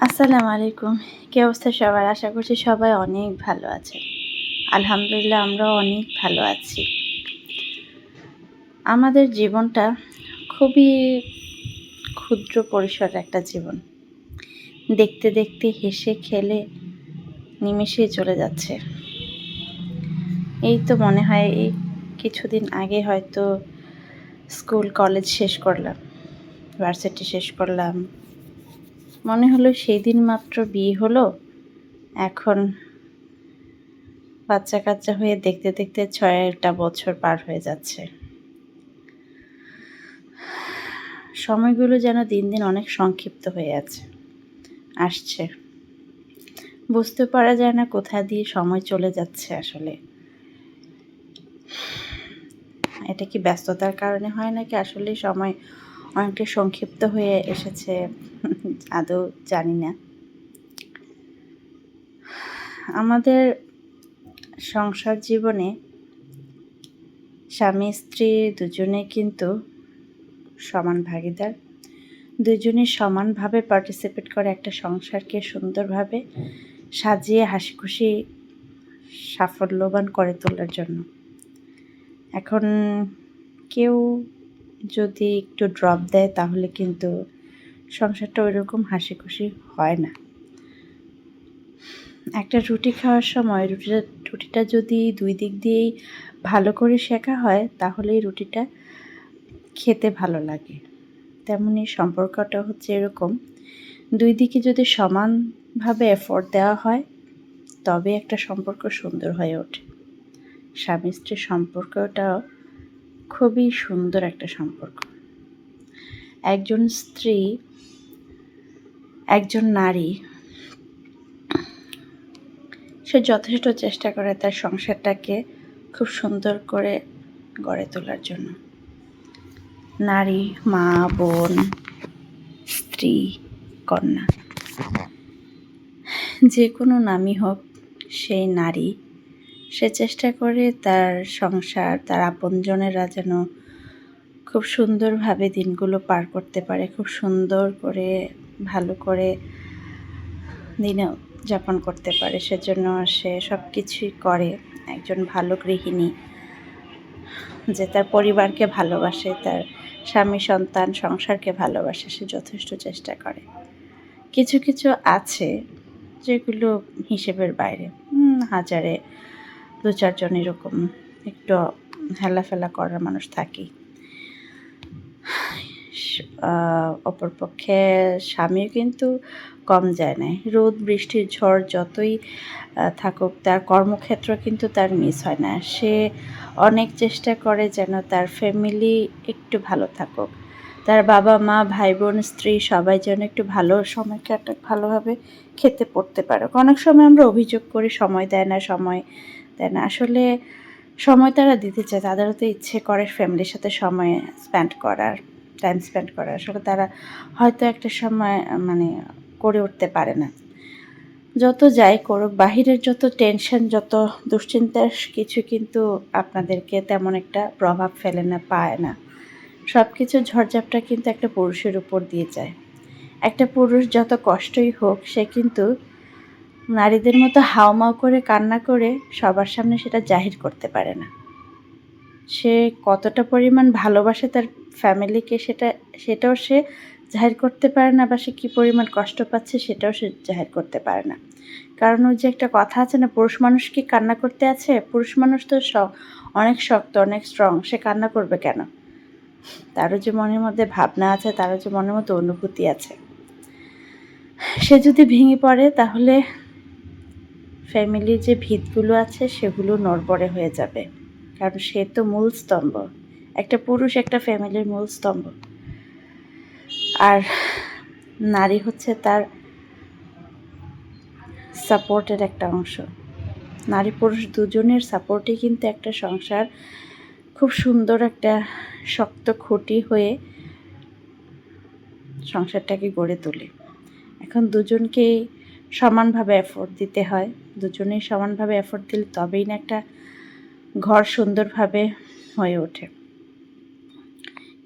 আসসালামু আলাইকুম। কি অবস্থা সবার? আশা করছি সবাই অনেক ভালো আছে। আলহামদুলিল্লাহ আমরাও অনেক ভালো আছি। আমাদের জীবনটা খুবই ক্ষুদ্র পরিসর একটা জীবন। দেখতে দেখতে হেসে খেলে নিমেষেই চলে যাচ্ছে। এই তো মনে হয় এই কিছুদিন আগে হয়তো স্কুল, কলেজ শেষ করলাম, ভার্সিটি শেষ করলাম। মনে হলো সেই দিন মাত্র বিয়ে হলো। এখন বাচ্চা কাচ্চা হয়ে দেখতে দেখতে ছয়টা বছর পার হয়ে যাচ্ছে। সময়গুলো যেন দিন দিন অনেক সংক্ষিপ্ত হয়ে আছে, আসছে। বুঝতে পারা যায় না কোথা দিয়ে সময় চলে যাচ্ছে আসলে। এটা কি ব্যস্ততার কারণে হয় নাকি আসলে সময় অনেকটা সংক্ষিপ্ত হয়ে এসেছে। আদৌ জানি না। আমাদের সংসার জীবনে স্বামী, স্ত্রী দুজনে কিন্তু সমান ভাগিদার। দুজনে সমানভাবে পার্টিসিপেট করে একটা সংসারকে সুন্দরভাবে সাজিয়ে হাসি খুশি সাফল্যবান করে তোলার জন্য। এখন কেউ যদি একটু ড্রপ দেয়, তাহলে কিন্তু সংসারটা ওই রকম হাসি খুশি হয় না। একটা রুটি খাওয়ার সময় রুটিটা রুটিটা যদি দুই দিক দিয়েই ভালো করে শেখা হয়, তাহলেই রুটিটা খেতে ভালো লাগে। তেমনি সম্পর্কটা হচ্ছে এরকম, দুই দিকে যদি সমানভাবে এফোর্ট দেওয়া হয়, তবে একটা সম্পর্ক সুন্দর হয়ে ওঠে। স্বামী স্ত্রীর সম্পর্কটাও খুবই সুন্দর একটা সম্পর্ক। একজন স্ত্রী, একজন নারী, সে যথেষ্ট চেষ্টা করে তার সংসারটাকে খুব সুন্দর করে গড়ে তোলার জন্য। নারী, মা, বোন, স্ত্রী, কন্যা, যে কোনো নামই হোক, সেই নারী সে চেষ্টা করে তার সংসার, তার আপনজনেরা যেন খুব সুন্দরভাবে দিনগুলো পার করতে পারে, খুব সুন্দর করে, ভালো করে দিন যাপন করতে পারে। সেজন্য সে সব কিছুই করে। একজন ভালো গৃহিণী যে তার পরিবারকে ভালোবাসে, তার স্বামী, সন্তান, সংসারকে ভালোবাসে, সে যথেষ্ট চেষ্টা করে। কিছু কিছু আছে যেগুলো হিসেবের বাইরে। হাজারে দু চারজন এরকম একটু হেলাফেলা করার মানুষ থাকেই অপরপক্ষে স্বামীও কিন্তু কম যায় না রোদ বৃষ্টির ঝড় যতই থাকুক, তার কর্মক্ষেত্র কিন্তু তার মিস হয় না। সে অনেক চেষ্টা করে যেন তার ফ্যামিলি একটু ভালো থাকুক। তার বাবা, মা ভাই বোন স্ত্রী সবাই যেন একটু ভালো সময় কাটা ভালোভাবে খেতে পড়তে পারে অনেক সময় আমরা অভিযোগ করি, সময় দেয় না, সময় দেয় না? আসলে সময় তারা দিতে চায়, তাদেরও তো ইচ্ছে করে ফ্যামিলির সাথে সময় স্পেন্ড করার টাইম স্পেন্ড করার। আসলে তারা হয়তো একটা সময় মানে করে উঠতে পারে না। যত যাই করুক, বাহিরের যত টেনশন যত দুশ্চিন্তার কিছু কিন্তু আপনাদেরকে তেমন একটা প্রভাব ফেলে না, পায় না। সব কিছু ঝড়ঝাপটা কিন্তু একটা পুরুষের উপর দিয়ে যায়। একটা পুরুষ যত কষ্টই হোক, সে কিন্তু নারীদের মতো হাওমাও করে, কান্না করে সবার সামনে সেটা জাহির করতে পারে না। সে কতটা পরিমাণ ভালোবাসে তার ফ্যামিলিকে সেটা, সেটাও সে জাহির করতে পারে না বা সে কী পরিমাণ কষ্ট পাচ্ছে সেটাও সে জাহির করতে পারে না। কারণ ওই যে একটা কথা আছে না, পুরুষ মানুষ কি কান্না করতে আছে? পুরুষ মানুষ তো অনেক শক্ত, অনেক স্ট্রং সে কান্না করবে কেন? তারও যে মনের মধ্যে ভাবনা আছে, তারও যে মনের মতো অনুভূতি আছে। সে যদি ভেঙে পড়ে তাহলে ফ্যামিলির যে ভিতগুলো আছে, সেগুলো নড়বড়ে হয়ে যাবে। কারণ সে তো মূল স্তম্ভ। একটা পুরুষ একটা ফ্যামিলির মূল স্তম্ভ। আর নারী হচ্ছে তার সাপোর্টের একটা অংশ। নারী পুরুষ দুজনের সাপোর্টে কিন্তু একটা সংসার। খুব সুন্দর একটা শক্ত খুঁটি হয়ে সংসারটাকে গড়ে তোলে। এখন দুজনকেই সমানভাবে এফোর্ট দিতে হয়। দুজনেই সমানভাবে এফোর্ট দিলে তবেই না একটা ঘর সুন্দরভাবে হয়ে ওঠে।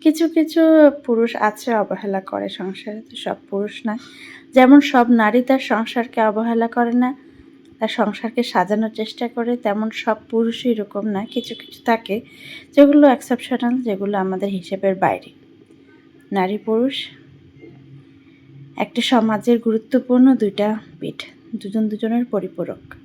কিছু কিছু পুরুষ আছে অবহেলা করে সংসারে, তো সব পুরুষ না যেমন সব নারী তার সংসারকে অবহেলা করে না, তার সংসারকে সাজানোর চেষ্টা করে, তেমন সব পুরুষই এরকম না। কিছু কিছু থাকে যেগুলো এক্সেপশনাল যেগুলো আমাদের হিসেবের বাইরে। নারী পুরুষ একটা সমাজের গুরুত্বপূর্ণ দুইটা পিঠ। দুজন দুজনের পরিপূরক।